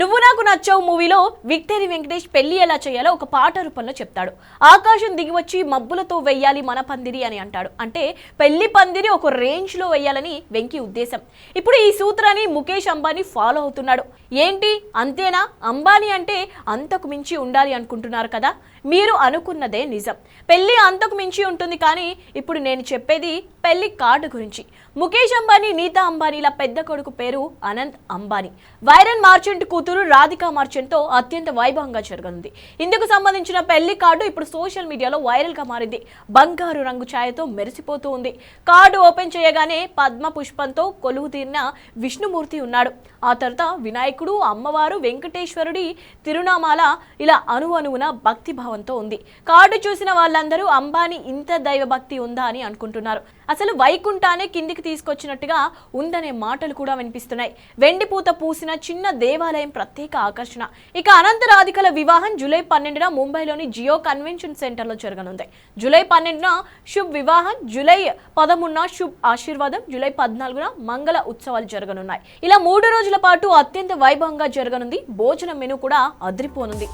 నువ్వు నాకు నచ్చావు మూవీలో విక్టరీ వెంకటేష్ పెళ్ళి ఎలా చేయాలో ఒక పాట రూపంలో చెప్తాడు. ఆకాశం దిగి వచ్చి మబ్బులతో వెయ్యాలి మన పందిరి అని అంటాడు. అంటే పెళ్ళి పందిరి ఒక రేంజ్లో వెయ్యాలని వెంకీ ఉద్దేశం. ఇప్పుడు ఈ సూత్రాన్ని ముఖేష్ అంబానీ ఫాలో అవుతున్నాడు. ఏంటి? అంతేనా? అంబానీ అంటే అంతకు మించి ఉండాలి అనుకుంటున్నారు కదా? మీరు అనుకున్నదే నిజం. పెళ్ళి అంతకు మించి ఉంటుంది కానీ ఇప్పుడు నేను చెప్పేది పెళ్ళి కార్డు గురించి. ముఖేష్ అంబానీ నీతా అంబానీల పెద్ద కొడుకు పేరు అనంత్ అంబానీ. వైరన్ మార్చెంట్ కూతురు రాధికా మర్చెంట్తో అత్యంత వైభవంగా జరగనుంది. ఇందుకు సంబంధించిన పెళ్ళి కార్డు ఇప్పుడు సోషల్ మీడియాలో వైరల్గా మారింది. బంగారు రంగు ఛాయతో మెరిసిపోతూ ఉంది. కార్డు ఓపెన్ చేయగానే పద్మ పుష్పంతో కొలువు తీరిన విష్ణుమూర్తి ఉన్నాడు. ఆ తర్వాత వినాయకుడు అమ్మవారు వెంకటేశ్వరుడి తిరునామాల ఇలా అణు భక్తి భావంతో ఉంది. కార్డు చూసిన వాళ్ళందరూ అంబానీ ఇంత దైవభక్తి ఉందా? అని అనుకుంటున్నారు. అసలు వైకుంఠానే కిందికి తీసుకొచ్చినట్టుగా ఉందనే మాటలు కూడా వినిపిస్తున్నాయి. వెండి పూత పూసిన చిన్న దేవాలయం ప్రత్యేక ఆకర్షణ. ఇక అనంత రాధికల వివాహం జూలై పన్నెండున ముంబైలోని జియో కన్వెన్షన్ సెంటర్లో జరగనుంది. జూలై పన్నెండున శుభ్ వివాహం జూలై పదమూడున శుభ్ ఆశీర్వాదం జూలై పద్నాలుగున మంగళ ఉత్సవాలు జరగనున్నాయి. ఇలా మూడు రోజుల పాటు అత్యంత వైభవంగా జరగనుంది. భోజనం మెను కూడా అదిరిపోనుంది.